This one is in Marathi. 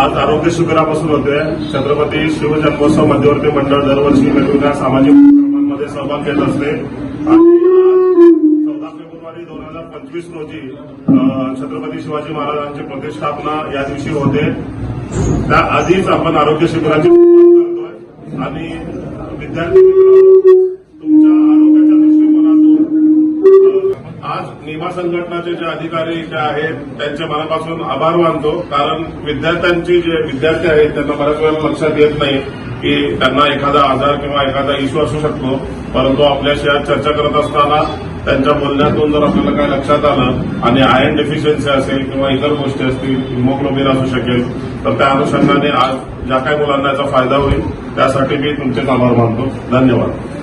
आज आरोग्य शिबिरापासून होते छत्रपती शिवजन्मोत्सव मध्यवर्ती मंडळ दरवर्षी वेगवेगळ्या सामाजिक उपक्रमांमध्ये सहभाग घेत असते. आणि चौदा फेब्रुवारी दोन हजार पंचवीस रोजी छत्रपती शिवाजी महाराजांची प्रतिष्ठापना या दिवशी होते. त्या आधीच आपण आरोग्य शिबिराची सुरुवात करतोय. आणि विद्यार्थी मित्रांनो, तुमच्या आरोग्याच्या दृष्टिकोनातून आज निमा संघटनाचे जे अधिकारी इथे आहेत त्यांचे मनापासून आभार मानतो. कारण विद्यार्थ्यांची जे विद्यार्थी आहेत त्यांना बऱ्याच वेळेला लक्षात येत नाही की त्यांना एखादा आजार किंवा एखादा इश्यू असू शकतो. परंतु आपल्याशी आज चर्चा करत असताना त्यांच्या बोलण्यातून जर आपल्याला काय लक्षात आलं आणि आयर्न डेफिशियन्सी असेल किंवा इतर गोष्टी असतील हिमोग्लोबिन असू शकेल तर त्या अनुषंगाने आज ज्या काही मुलांना याचा फायदा होईल त्यासाठी मी तुमचे आभार मानतो. धन्यवाद.